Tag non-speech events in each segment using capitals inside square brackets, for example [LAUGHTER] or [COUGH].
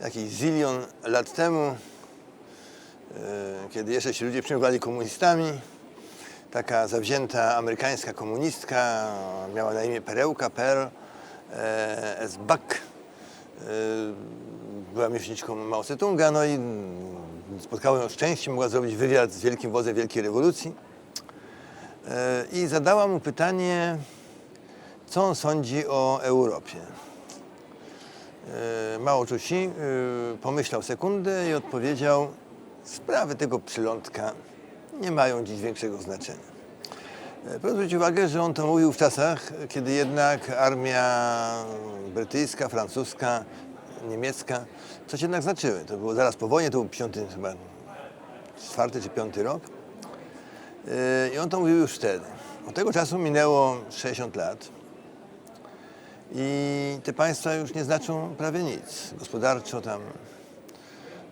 jakiś zilion lat temu, e, kiedy jeszcze się ludzie przyjmowali komunistami, taka zawzięta amerykańska komunistka, miała na imię Perełka, Pearl e, S. Buck, e, była miłośniczką Mao Tse-tunga, no i spotkało ją szczęście, mogła zrobić wywiad z wielkim wodzem Wielkiej Rewolucji. I zadała mu pytanie, co on sądzi o Europie. E, Mao Czusi e, pomyślał sekundę i odpowiedział, sprawy tego przylądka nie mają dziś większego znaczenia. E, Proszę zwrócić uwagę, że on to mówił w czasach, kiedy jednak armia brytyjska, francuska, niemiecka coś jednak znaczyły. To było zaraz po wojnie, to był 50, chyba czwarty czy piąty rok. I on to mówił już wtedy. Od tego czasu minęło 60 lat i te państwa już nie znaczą prawie nic. Gospodarczo tam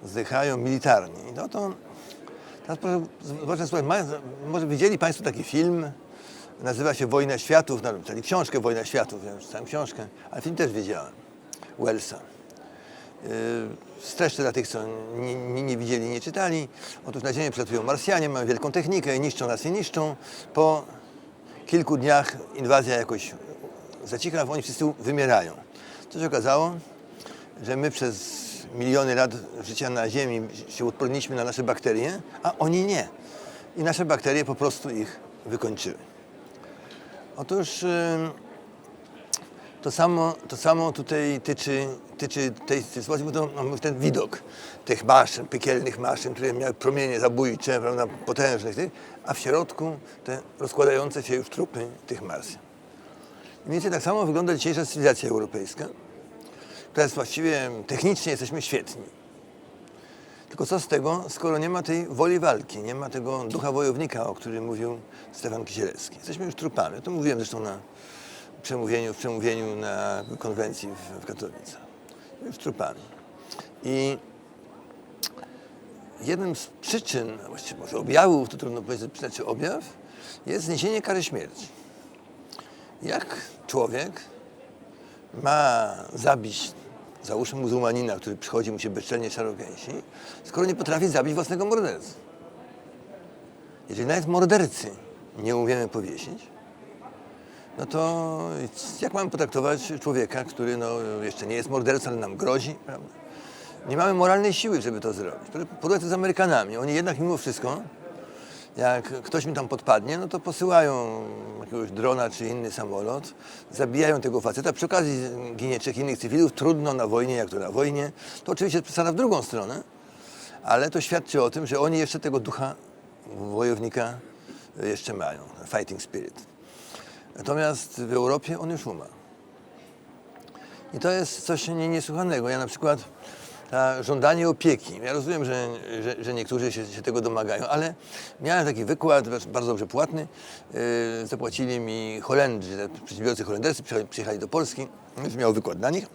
zdychają, militarnie. No to teraz proszę słuchaj, ma- może widzieli Państwo taki film, nazywa się Wojna Światów, no, czyli książkę Wojna Światów, ja czytałem książkę, ale film też wiedziałem, Wellsa. Yy, Streszczę dla tych, co nie, nie, nie widzieli, nie czytali. Otóż na Ziemię przylatują Marsjanie, mają wielką technikę i niszczą nas i niszczą. Po kilku dniach inwazja jakoś zacicha, oni wszyscy wymierają. Co się okazało? Że my przez miliony lat życia na Ziemi się odporniliśmy na nasze bakterie, a oni nie. I nasze bakterie po prostu ich wykończyły. Otóż... To samo, to samo tutaj tyczy, tyczy tej sytuacji, bo to mamy ten widok tych maszyn, piekielnych maszyn, które miały promienie zabójcze, prawda, potężnych, a w środku te rozkładające się już trupy tych Marsjan. Mniej więcej tak samo wygląda dzisiejsza cywilizacja europejska, która jest właściwie, technicznie jesteśmy świetni. Tylko co z tego, skoro nie ma tej woli walki, nie ma tego ducha wojownika, o którym mówił Stefan Kisielewski. Jesteśmy już trupami. To mówiłem zresztą na przemówieniu, w przemówieniu na konwencji w, w Katowicach. Już trupami. I jednym z przyczyn, a właściwie może objawów, to trudno powiedzieć, czy objaw, jest zniesienie kary śmierci. Jak człowiek ma zabić, załóżmy muzułmanina, który przychodzi mu się bezczelnie czarogęsi, skoro nie potrafi zabić własnego mordercy? Jeżeli nawet mordercy nie umiemy powiesić, no to jak mamy potraktować człowieka, który no, jeszcze nie jest mordercą, ale nam grozi, prawda? Nie mamy moralnej siły, żeby to zrobić. Podobnie to z Amerykanami. Oni jednak mimo wszystko, jak ktoś mi tam podpadnie, no to posyłają jakiegoś drona czy inny samolot, zabijają tego faceta. Przy okazji ginie trzech innych cywilów. Trudno na wojnie, jak to na wojnie. To oczywiście przesada w drugą stronę, ale to świadczy o tym, że oni jeszcze tego ducha wojownika jeszcze mają. Fighting spirit. Natomiast w Europie on już umarł. I to jest coś nie- niesłychanego. Ja na przykład ta żądanie opieki. Ja rozumiem, że, że, że niektórzy się, się tego domagają, ale miałem taki wykład, bardzo dobrze płatny. Yy, zapłacili mi Holendrzy, przedsiębiorcy holenderscy, przyjechali, do Polski. Już miał wykład dla nich.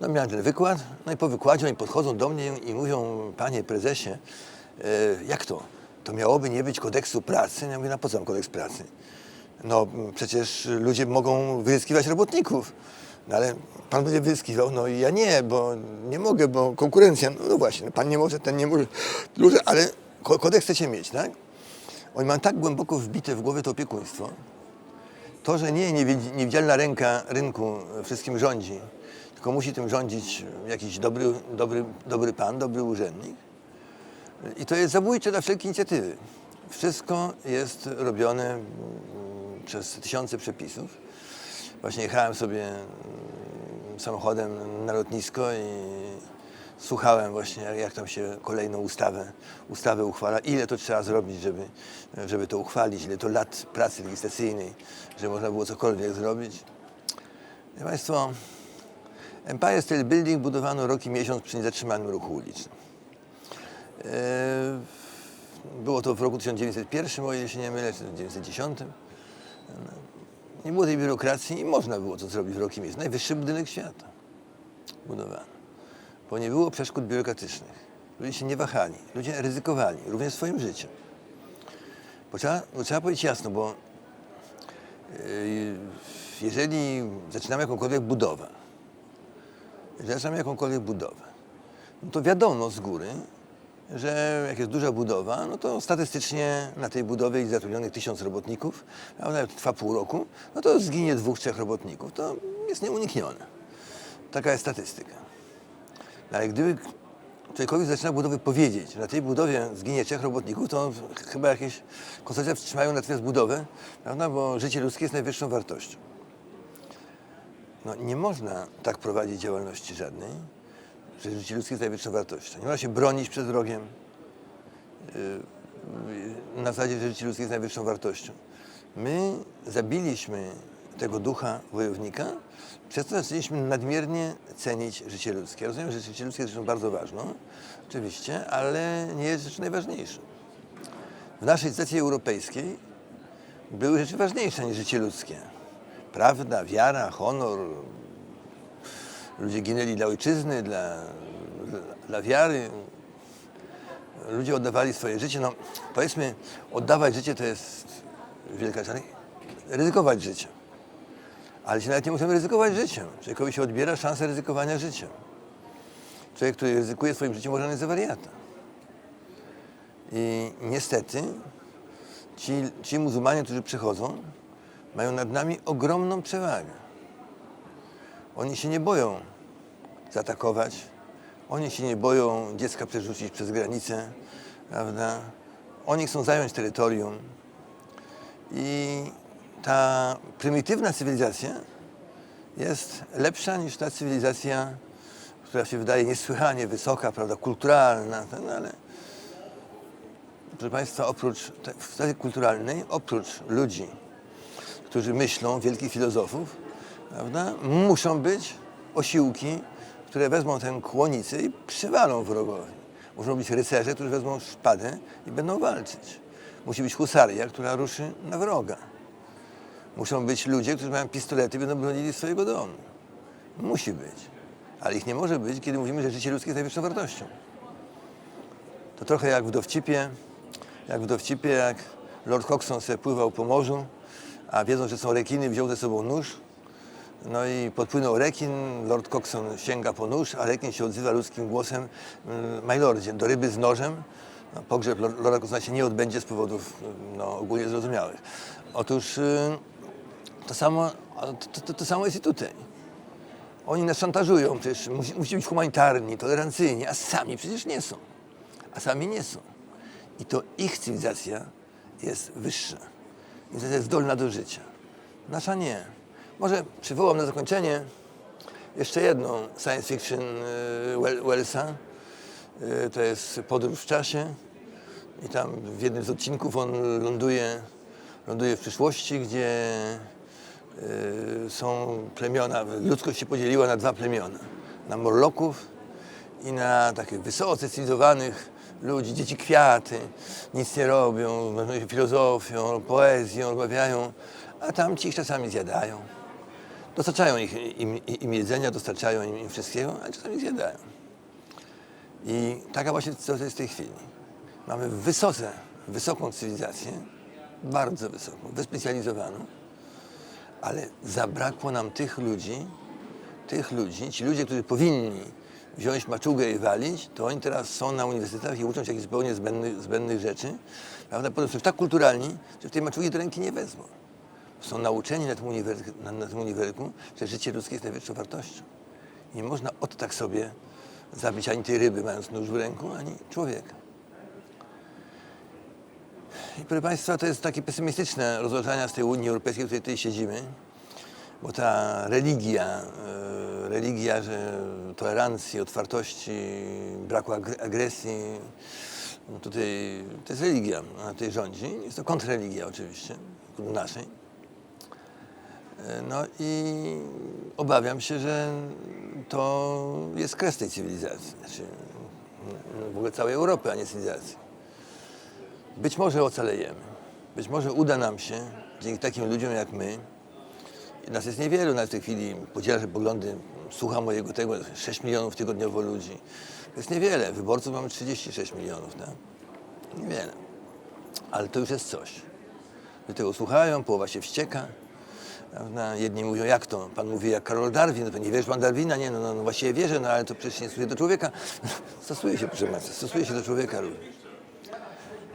No miałem ten wykład, no i po wykładzie oni podchodzą do mnie i mówią, panie prezesie, e, jak to? To miałoby nie być kodeksu pracy? Ja mówię, na po co nam kodeks pracy? No przecież ludzie mogą wyzyskiwać robotników. No ale pan będzie wyzyskiwał, no i ja nie, bo nie mogę, bo konkurencja. No, no właśnie, pan nie może, ten nie może, ale ko- kodeks chcecie mieć, tak? Oni mają tak głęboko wbite w głowę to opiekuństwo, to, że nie niewi- niewidzialna ręka rynku wszystkim rządzi, tylko musi tym rządzić jakiś dobry, dobry, dobry pan, dobry urzędnik. I to jest zabójcze dla wszelkiej inicjatywy. Wszystko jest robione mm, przez tysiące przepisów. Właśnie jechałem sobie mm, samochodem na lotnisko i słuchałem właśnie, jak- tam się kolejną ustawę, ustawę uchwala, ile to trzeba zrobić, żeby, żeby to uchwalić, ile to lat pracy legislacyjnej, żeby można było cokolwiek zrobić. Wie Państwo, Empire State Building budowano rok i miesiąc przy niezatrzymanym ruchu ulicznym. E, Było to w roku 1901, o ile się nie mylę, czy 1910. Nie było tej biurokracji i można było to zrobić w rok i miesiąc. Najwyższy budynek świata budowano. Bo nie było przeszkód biurokratycznych. Ludzie się nie wahali, ludzie ryzykowali, również swoim życiem. Bo trzeba, bo trzeba powiedzieć jasno, bo yy, jeżeli zaczynamy jakąkolwiek budowę Jeżeli zaczynamy jakąkolwiek budowę, no to wiadomo z góry, że jak jest duża budowa, no to statystycznie na tej budowie jest zatrudnionych tysiąc robotników, a nawet trwa pół roku, no to zginie dwóch, trzech robotników. To jest nieuniknione. Taka jest statystyka. No ale gdyby człowiekowi zaczyna budowy powiedzieć, że na tej budowie zginie trzech robotników, to chyba jakieś konsorcja wstrzymają natychmiast budowę, prawda? bo życie ludzkie jest najwyższą wartością. No, nie można tak prowadzić działalności żadnej, że życie ludzkie jest najwyższą wartością. Nie można się bronić przed wrogiem yy, na zasadzie, że życie ludzkie jest najwyższą wartością. My zabiliśmy tego ducha wojownika, przez to zaczęliśmy nadmiernie cenić życie ludzkie. Rozumiem, że życie ludzkie jest rzeczą bardzo ważną, oczywiście, ale nie jest rzeczą najważniejszą. W naszej sytuacji europejskiej były rzeczy ważniejsze niż życie ludzkie. Prawda, wiara, honor. Ludzie ginęli dla ojczyzny, dla, dla, wiary. Ludzie oddawali swoje życie. No, powiedzmy, oddawać życie to jest wielka rzecz, ryzykować życiem. Ale się nawet nie musimy ryzykować życiem. Człowiekowi się odbiera szansę ryzykowania życiem. Człowiek, który ryzykuje swoim życiem, może jest za wariata. I niestety ci, ci muzułmanie, którzy przychodzą, mają nad nami ogromną przewagę. Oni się nie boją zaatakować, oni się nie boją dziecka przerzucić przez granicę, prawda? Oni chcą zająć terytorium. I ta prymitywna cywilizacja jest lepsza niż ta cywilizacja, która się wydaje niesłychanie wysoka, prawda, kulturalna, no ale proszę Państwa, oprócz w kulturalnej, oprócz ludzi, którzy myślą, wielkich filozofów, prawda, muszą być osiłki, które wezmą tę kłonicę i przywalą wrogowi. Muszą być rycerze, którzy wezmą szpadę i będą walczyć. Musi być husaria, która ruszy na wroga. Muszą być ludzie, którzy mają pistolety i będą bronili swojego domu. Musi być. Ale ich nie może być, kiedy mówimy, że życie ludzkie jest najwyższą wartością. To trochę jak w dowcipie, jak w dowcipie, jak Lord Coxon sobie pływał po morzu, a wiedząc, że są rekiny, wziął ze sobą nóż. No i podpłynął rekin, Lord Coxon sięga po nóż, a rekin się odzywa ludzkim głosem, "Mm, my lordzie, do ryby z nożem. No, pogrzeb Lor- Lorda Coxona się nie odbędzie z powodów no, ogólnie zrozumiałych. Otóż y, to samo, to, to, to samo jest i tutaj. Oni nas szantażują, przecież musi, musi być humanitarni, tolerancyjni, a sami przecież nie są. A sami nie są. I to ich cywilizacja jest wyższa. Cywilizacja jest zdolna do życia. Nasza nie. Może przywołam na zakończenie jeszcze jedną science fiction y, Wel- Wellsa. Y, To jest Podróż w czasie. I tam w jednym z odcinków on ląduje, ląduje w przyszłości, gdzie y, są plemiona, ludzkość się podzieliła na dwa plemiona. Na Morloków i na takich wysoce cywilizowanych ludzi, dzieci kwiaty, nic nie robią, zajmują się filozofią, poezją, rozmawiają, a tamci ich czasami zjadają. Dostarczają ich, im, im jedzenia, dostarczają im, im wszystkiego, ale czasami zjadają. I taka właśnie sytuacja jest w tej chwili. Mamy wysoce, wysoką cywilizację, bardzo wysoką, wyspecjalizowaną, ale zabrakło nam tych ludzi, tych ludzi, ci ludzie, którzy powinni wziąć maczugę i walić, to oni teraz są na uniwersytetach i uczą się jakichś zupełnie zbędnych, zbędnych rzeczy. Prawda? Potem są tak kulturalni, że w tej maczugi do ręki nie wezmą. Są nauczeni na tym, uniwersytecie, na, na tym że życie ludzkie jest najwyższą wartością. Nie można od tak sobie zabić ani tej ryby, mając nóż w ręku, ani człowieka. I proszę Państwa, to jest takie pesymistyczne rozważania z tej Unii Europejskiej, w której tutaj siedzimy, bo ta religia, e, religia, że tolerancji, otwartości, braku agre- agresji, no tutaj to jest religia, ona tutaj rządzi. Jest to kontrreligia oczywiście, naszej. E, No i obawiam się, że to jest kres tej cywilizacji, znaczy no, w ogóle całej Europy, a nie cywilizacji. Być może ocalejemy. Być może uda nam się, dzięki takim ludziom jak my, nas jest niewielu na tej chwili, podziela poglądy, słucha mojego tego, 6 milionów tygodniowo ludzi. To jest niewiele, wyborców mamy 36 milionów, tak? Niewiele. Ale to już jest coś. Ludzie tego słuchają, połowa się wścieka, Jedni mówią, jak to? Pan mówi jak Karol Darwin, no to nie wiesz pan Darwina? Nie, no, no, no właściwie wierzę, no ale to przecież nie stosuje do człowieka. [LAUGHS] Stosuje się, proszę Państwa, stosuje się do człowieka również.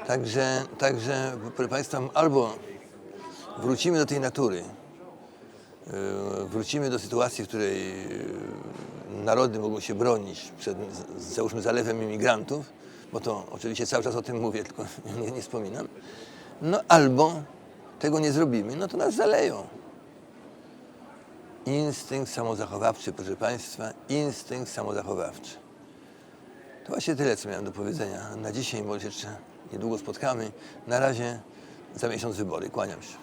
Także, także, proszę Państwa, albo wrócimy do tej natury, yy, wrócimy do sytuacji, w której yy, narody mogą się bronić przed, załóżmy, zalewem imigrantów, bo to oczywiście cały czas o tym mówię, tylko [LAUGHS] nie, nie wspominam, no albo tego nie zrobimy, no to nas zaleją. Instynkt samozachowawczy, proszę Państwa, instynkt samozachowawczy. To właśnie tyle, co miałem do powiedzenia na dzisiaj, bo jeszcze niedługo spotkamy. Na razie za miesiąc wybory. Kłaniam się.